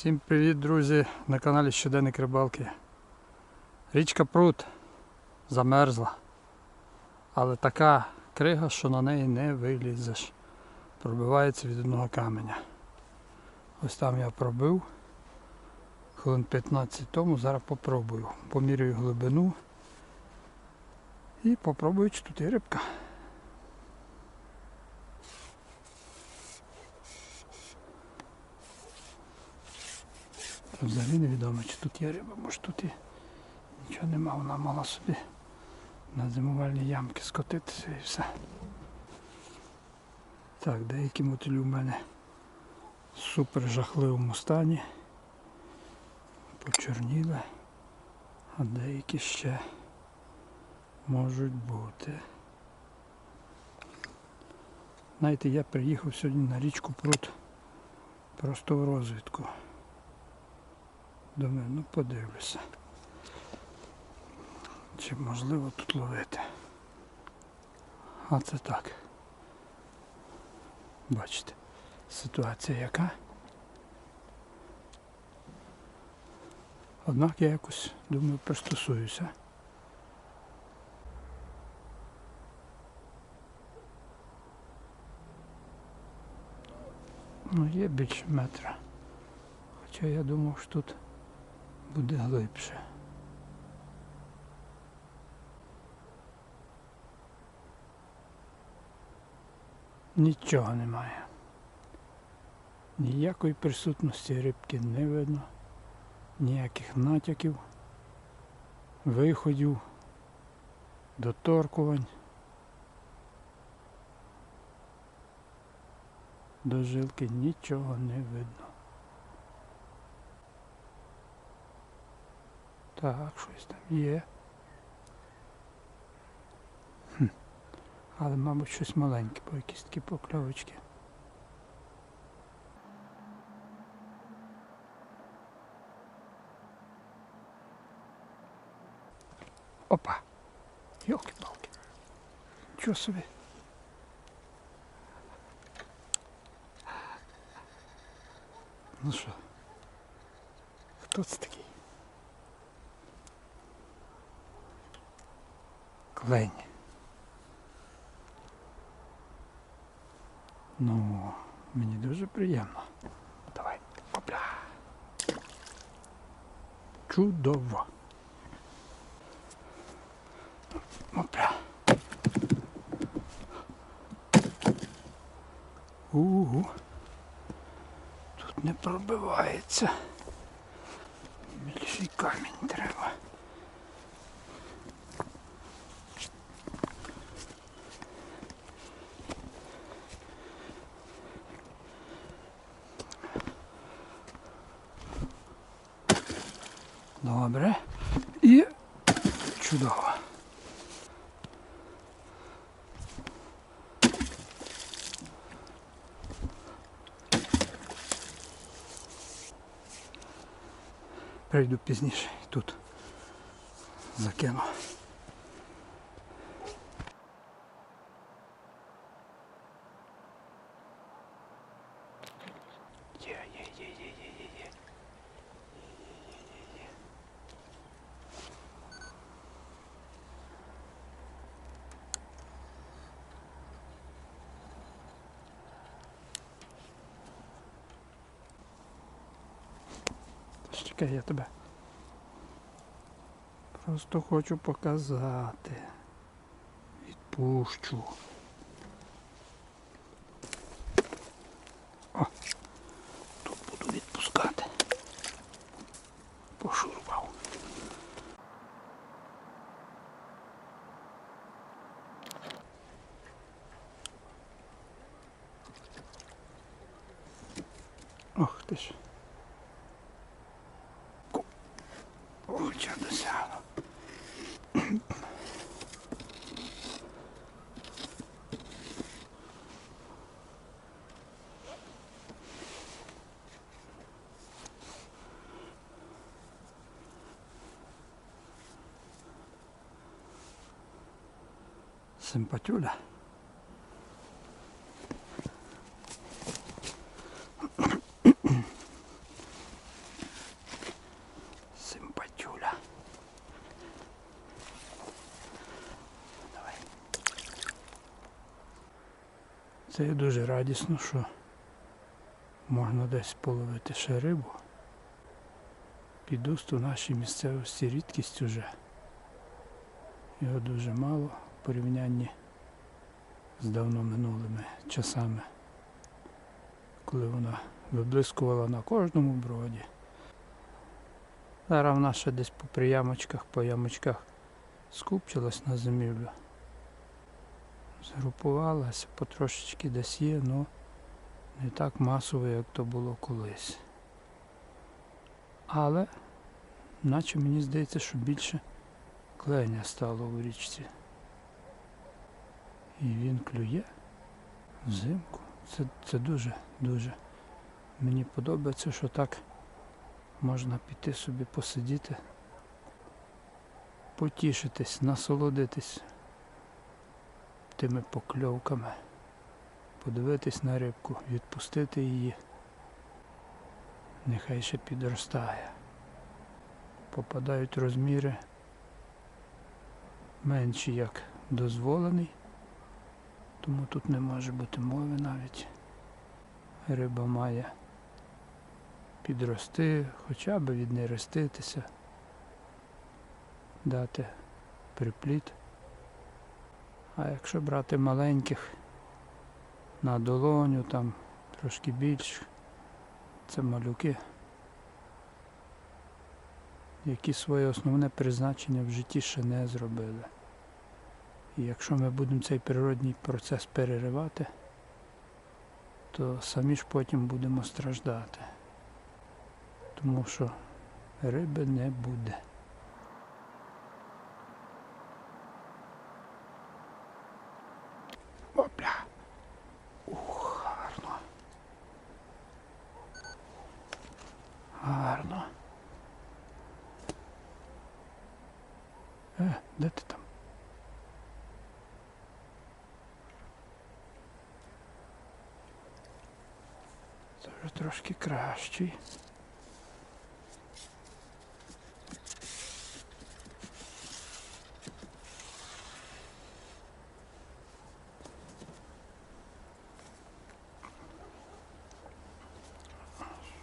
Всім привіт, друзі! На каналі Щоденник Рибалки. Річка Прут замерзла. Але така крига, що на неї не вилізеш. Пробивається від одного каменя. Ось там я пробив. Хвилин 15 тому, зараз попробую. Поміряю глибину. І попробую, чи тут є рибка. Взагалі невідомо, чи тут є риба, може тут і нічого нема, вона мала собі на зимувальні ямки скотитися і все. Так, деякі мотилі у мене в супер жахливому стані. Почорніли, а деякі ще можуть бути. Знаєте, я приїхав сьогодні на річку Прут просто в розвідку. Думаю, ну подивлюся. Чи можливо тут ловити. А це так. Бачите, ситуація яка. Однак я якось думаю пристосуюся. Ну, є більше метра. Хоча я думав, що тут буде глибше. Нічого немає. Ніякої присутності рибки не видно, ніяких натяків, виходів, доторкувань. До жилки нічого не видно. Так, щось там є. Хм. Але, мабуть, щось маленьке, бо якісь такі покльовочки. Опа! Йолки-палки. Нічого собі. Ну що? Хто це такий? Клень. Ну, мені дуже приємно. Давай, опля. Чудово. Опля. Угу. Тут не пробивається. Більший камінь треба. Добре. І чудово. Прийду пізніше тут закину. Є, є, є, є, є, є, є. Чекай, я тебе. Просто хочу показати. Відпущу. escuchando sábado. Це є дуже радісно, що можна десь половити ще рибу. Підуст у нашій місцевості рідкість уже. Його дуже мало в порівнянні з давно минулими часами, коли вона виблискувала на кожному броді. Зараз вона ще десь по приямочках, по ямочках скупчилась на зимівлю. Згрупувалася, потрошечки десь є, але не так масово, як то було колись. Але, наче мені здається, що більше кленя стало у річці. І він клює взимку. Це, це дуже, дуже. Мені подобається, що так можна піти собі посидіти, потішитись, насолодитись тими покльовками, подивитись на рибку, відпустити її. Нехай ще підростає. Попадають розміри менші, як дозволений, тому тут не може бути мови навіть. Риба має підрости, хоча б віднереститися, дати припліт. А якщо брати маленьких на долоню, там трошки більш, це малюки, які своє основне призначення в житті ще не зробили. І якщо ми будемо цей природний процес переривати, то самі ж потім будемо страждати. Тому що риби не буде. Опля! Ух, гарно. Гарно. Е, де ти там? Це вже трошки кращий.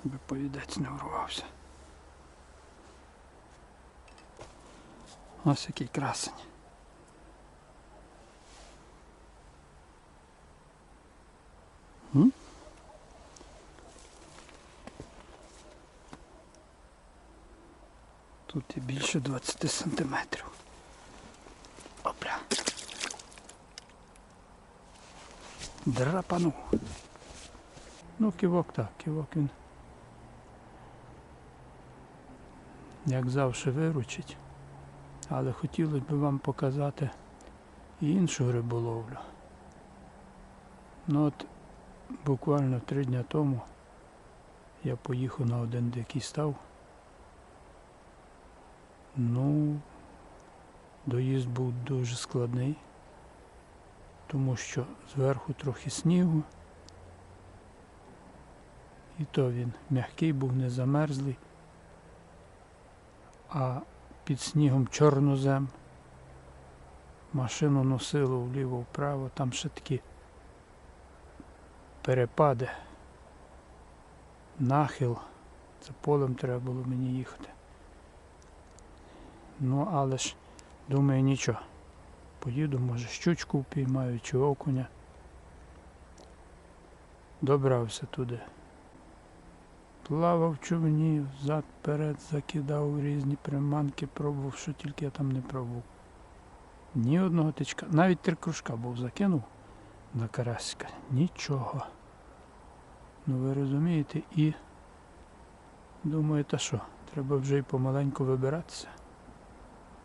Щоб повідець не урвався. Ось який красень. Тут і більше 20 сантиметрів. Опля. Драпанув. Ну, кивок так, кивок він. Як завжди виручить. Але хотілося б вам показати і іншу риболовлю. Ну от буквально три дні тому я поїхав на один дикий став. Ну, доїзд був дуже складний, тому що зверху трохи снігу. І то він м'який був, не замерзлий, а під снігом чорнозем. Машину носило вліво-вправо, там ще такі перепади, нахил. Це полем треба було мені їхати. Ну, але ж, думаю, нічого. Поїду, може, щучку впіймаю чи окуня. Добрався туди. Плавав човні, взад перед закидав різні приманки, пробував, що тільки я там не пробував. Ні одного тичка. Навіть три кружка був закинув на карасика. Нічого. Ну ви розумієте, і думаю, та що, треба вже й помаленьку вибиратися,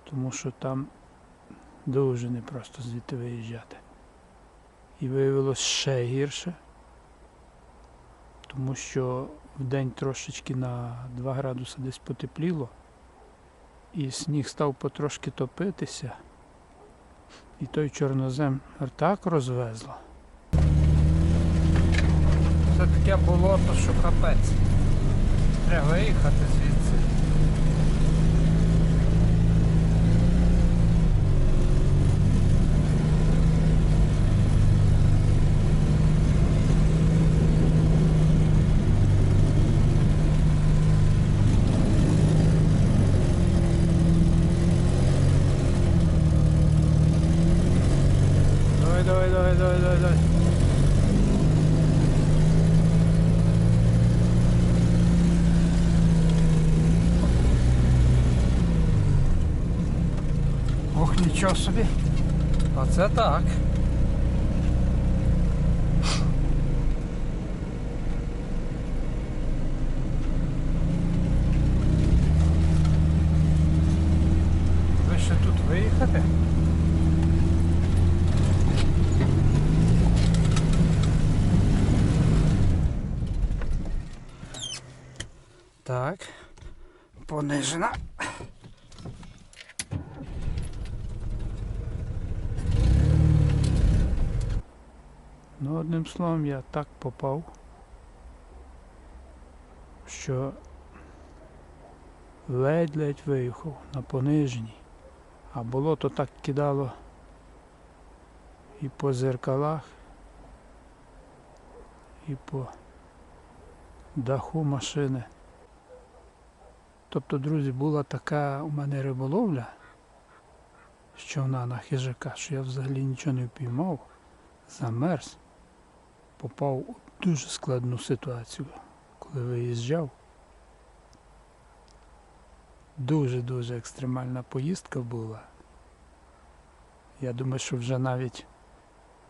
тому що там дуже непросто звідти виїжджати. І виявилось ще гірше, тому що в день трошечки на 2 градуси десь потепліло, і сніг став потрошки топитися, і той чорнозем так розвезло. Це таке болото, що капець. Треба виїхати звідси. Нічого собі. Оце так. Ви ще тут виїхати? Так. Понижена. Ну, одним словом, я так попав, що ледь-ледь виїхав на пониженій. А болото так кидало і по зеркалах, і по даху машини. Тобто, друзі, була така у мене риболовля, що вона на хижака, що я взагалі нічого не впіймав, замерз, попав у дуже складну ситуацію, коли виїжджав. Дуже-дуже екстремальна поїздка була. Я думаю, що вже навіть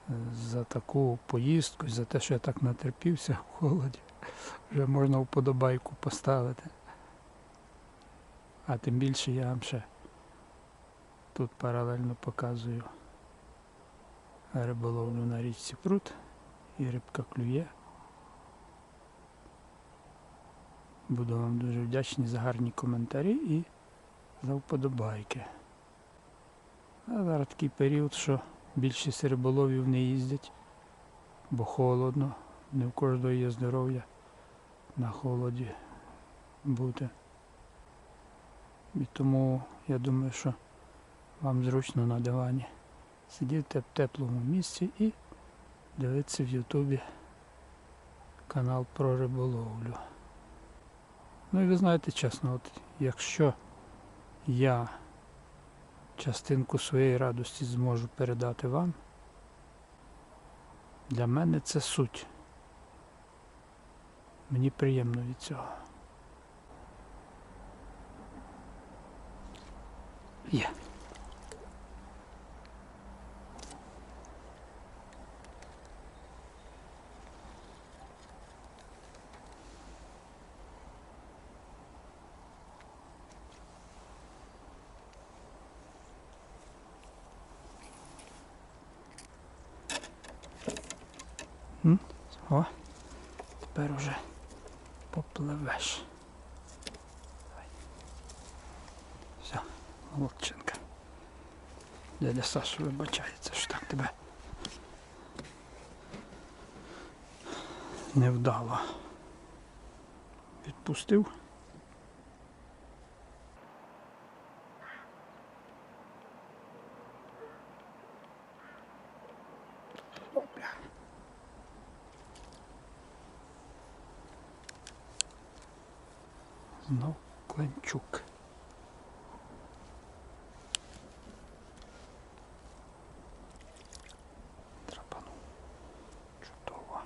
е, за таку поїздку, за те, що я так натерпівся в холоді, вже можна вподобайку поставити. А тим більше я вам ще тут паралельно показую риболовлю на річці Прут і рибка клює. Буду вам дуже вдячний за гарні коментарі і за вподобайки. А зараз такий період, що більшість риболовів не їздять, бо холодно, не в кожного є здоров'я на холоді бути. І тому я думаю, що вам зручно на дивані сидіти в теплому місці і дивитися в Ютубі канал про риболовлю. Ну і ви знаєте чесно, от якщо я частинку своєї радості зможу передати вам, для мене це суть. Мені приємно від цього. Є. М? О, тепер уже попливеш. Давай. Все, молодчинка. Дядя Саша вибачається, що так тебе невдало відпустив. Опля. Знов Климчук. Драпанув. Чудово.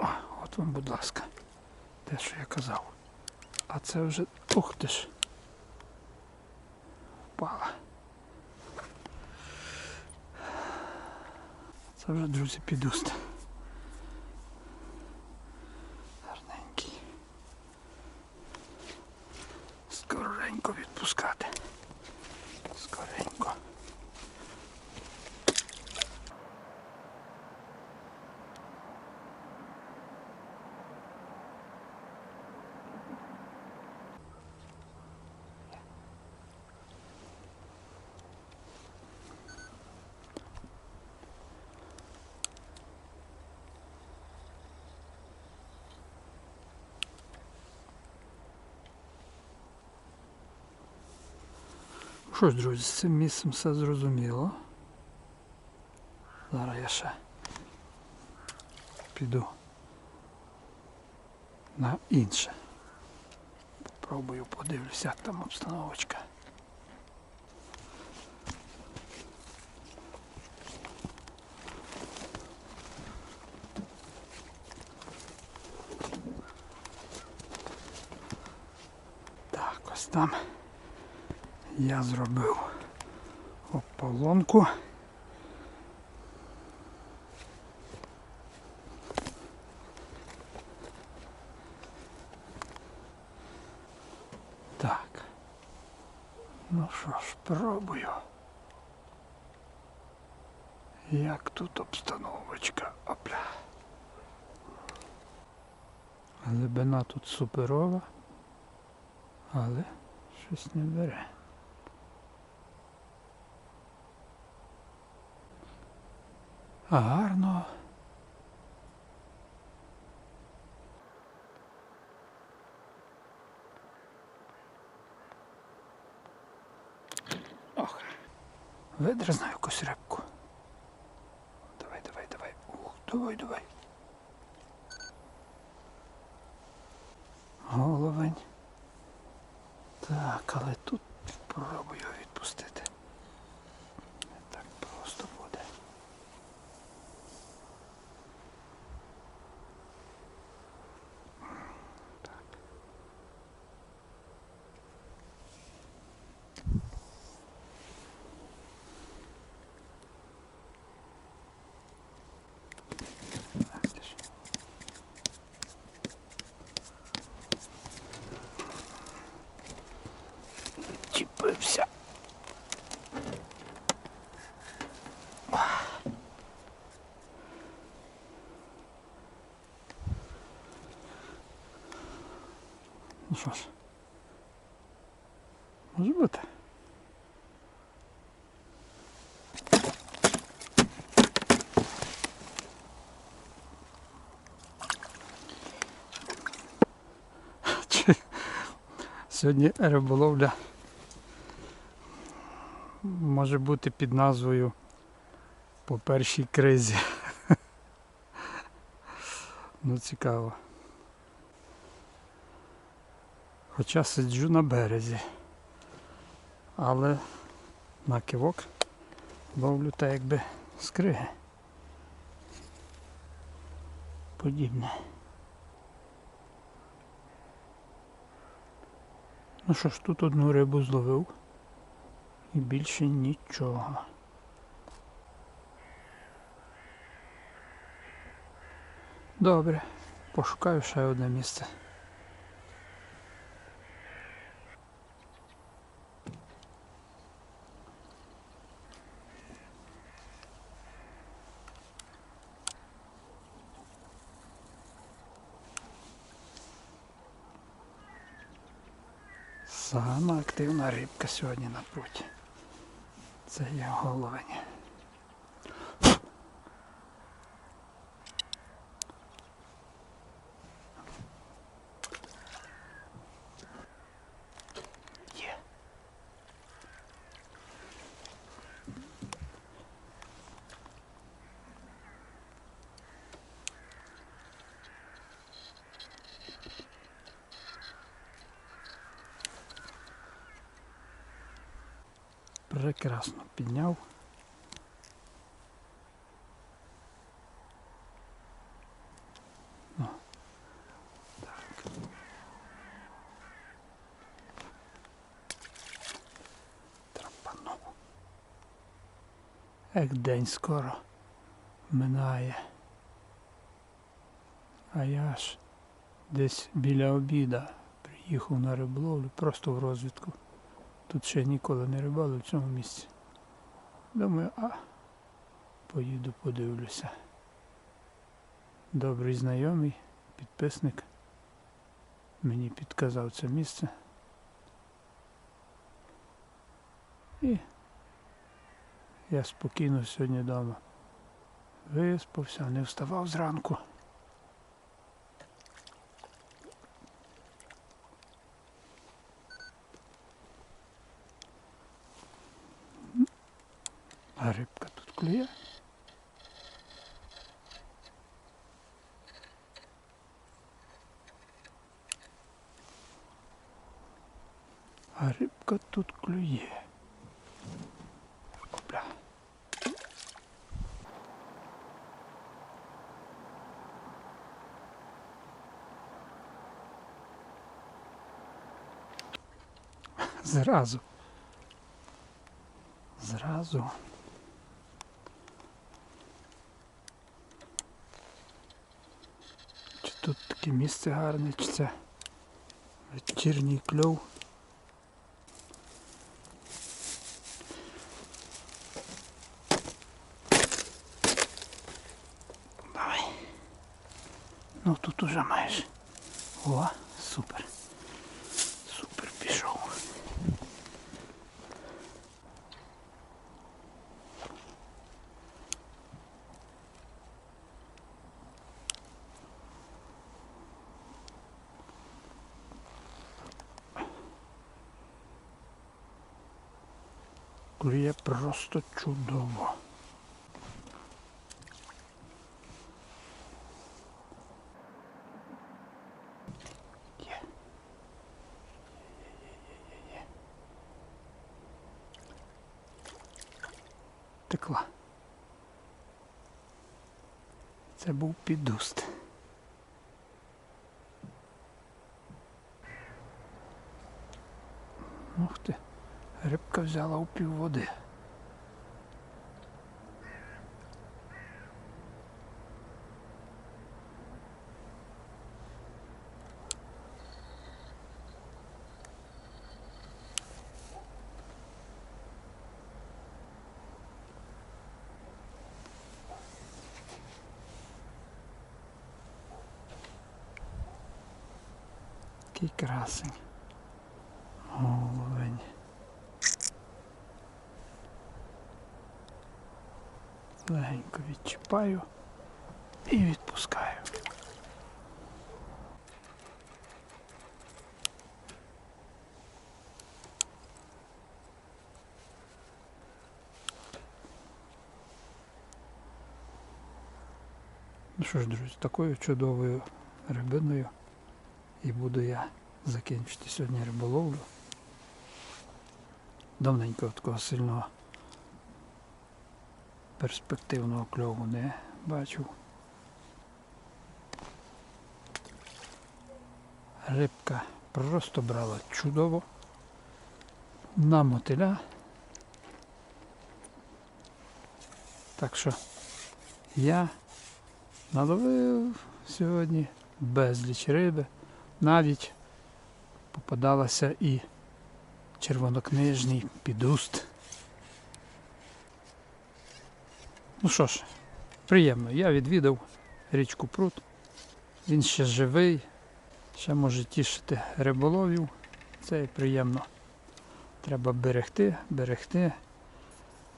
О, от вам, будь ласка, те, що я казав. А це вже... Ух ти ж. Впала. Це вже, друзі, підуст. Що ж, друзі, з цим місцем все зрозуміло. Зараз я ще піду на інше. Попробую подивлюся, як там обстановочка. Так, ось там я зробив ополонку. Так. Ну що ж, пробую. Як тут обстановочка? Опля. Глибина тут суперова, але щось не бере. Гарно. Ох. Видразнаю якусь рибку. Давай, давай, давай. Ух, давай, давай. Головень. Так, але тут спробую відпустити. Не так просто буде. Так. Так, ти ж. Чіпився. Ну що ж. Може бути. Сьогодні риболовля може бути під назвою по першій кризі. Ну цікаво. Хоча сиджу на березі. Але на кивок ловлю так якби скриги. Подібне. Ну що ж, тут одну рибу зловив і більше нічого. Добре, пошукаю ще одне місце. Активна рибка сьогодні на пруті. Це є головень. Прекрасно підняв. Ну, так. Трапанув. Як день скоро минає. А я ж десь біля обіда приїхав на риболовлю просто в розвідку. Тут ще ніколи не рибали в цьому місці. Думаю, а поїду подивлюся. Добрий знайомий, підписник. Мені підказав це місце. І я спокійно сьогодні вдома. Виспався, не вставав зранку. А рибка тут клює. А рибка тут клює. Опля. Зразу. Зразу. Чи тут таке місце гарне, чи це вечірній кльов. Давай. Ну тут уже маєш. О, супер. Супер пішов. Клює просто чудово. Текла. Це був підуст. Ух ти. Рибка взяла у півводи. Який красень. Головень. Легенько відчіпаю і відпускаю. Ну що ж, друзі, такою чудовою рибиною і буду я закінчити сьогодні риболовлю. Давненько такого сильного перспективного кльову не бачив. Рибка просто брала чудово на мотиля. Так що я наловив сьогодні безліч риби. Навіть попадалася і червонокнижний підуст. Ну що ж, приємно. Я відвідав річку Прут. Він ще живий, ще може тішити риболовів. Це приємно. Треба берегти, берегти.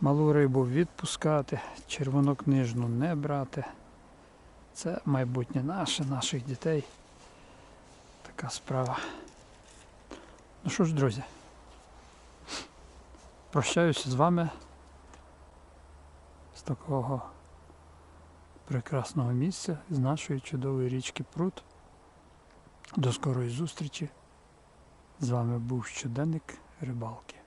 Малу рибу відпускати, червонокнижну не брати. Це майбутнє наше, наших дітей. Така справа. Ну що ж, друзі, прощаюся з вами такого прекрасного місця, з нашої чудової річки Прут. До скорої зустрічі. З вами був щоденник рибалки.